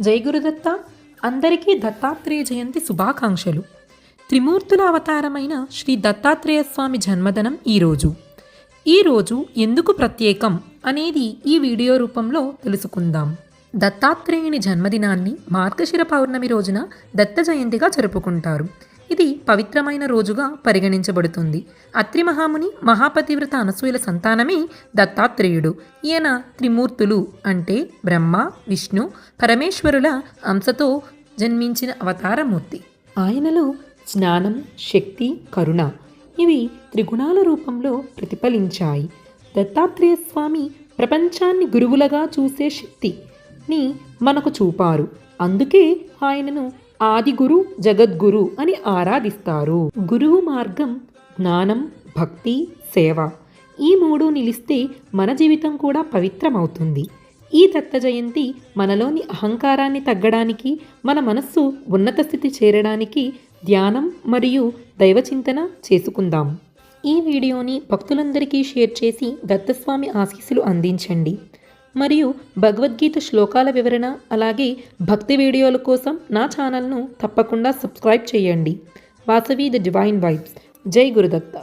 జై గురుదత్త అందరికీ దత్తాత్రేయ జయంతి శుభాకాంక్షలు. త్రిమూర్తుల అవతారమైన శ్రీ దత్తాత్రేయ స్వామి జన్మదినం ఈరోజు ఈరోజు ఎందుకు ప్రత్యేకం అనేది ఈ వీడియో రూపంలో తెలుసుకుందాం. దత్తాత్రేయుని జన్మదినాన్ని మార్గశిర పౌర్ణమి రోజున దత్త జయంతిగా జరుపుకుంటారు. ఇది పవిత్రమైన రోజుగా పరిగణించబడుతుంది. అత్రి మహాముని మహాపతివ్రత అనసూయల సంతానమే దత్తాత్రేయుడు. ఈయన త్రిమూర్తులు అంటే బ్రహ్మ విష్ణు పరమేశ్వరుల అంశతో జన్మించిన అవతారమూర్తి ఆయనలో జ్ఞానం శక్తి కరుణ ఇవి త్రిగుణాల రూపంలో ప్రతిఫలించాయి. దత్తాత్రేయ స్వామి ప్రపంచాన్ని గురువులుగా చూసే శక్తిని మనకు చూపారు. అందుకే ఆయనను ఆదిగురు జగద్గురు అని ఆరాధిస్తారు. గురువు మార్గం జ్ఞానం భక్తి సేవ. ఈ మూడు నిలిస్తే మన జీవితం కూడా పవిత్రమవుతుంది. ఈ దత్త జయంతి మనలోని అహంకారాన్ని తగ్గడానికి మన మనస్సు ఉన్నత స్థితి చేరడానికి ధ్యానం మరియు దైవచింతన చేసుకుందాం. ఈ వీడియోని భక్తులందరికీ షేర్ చేసి దత్తస్వామి ఆశీస్సులు అందించండి. మరియు భగవద్గీత శ్లోకాల వివరణ అలాగే భక్తి వీడియోల కోసం నా ఛానల్ను తప్పకుండా సబ్స్క్రైబ్ చేయండి. Vasavi the divine vibes. జై గురుదత్త.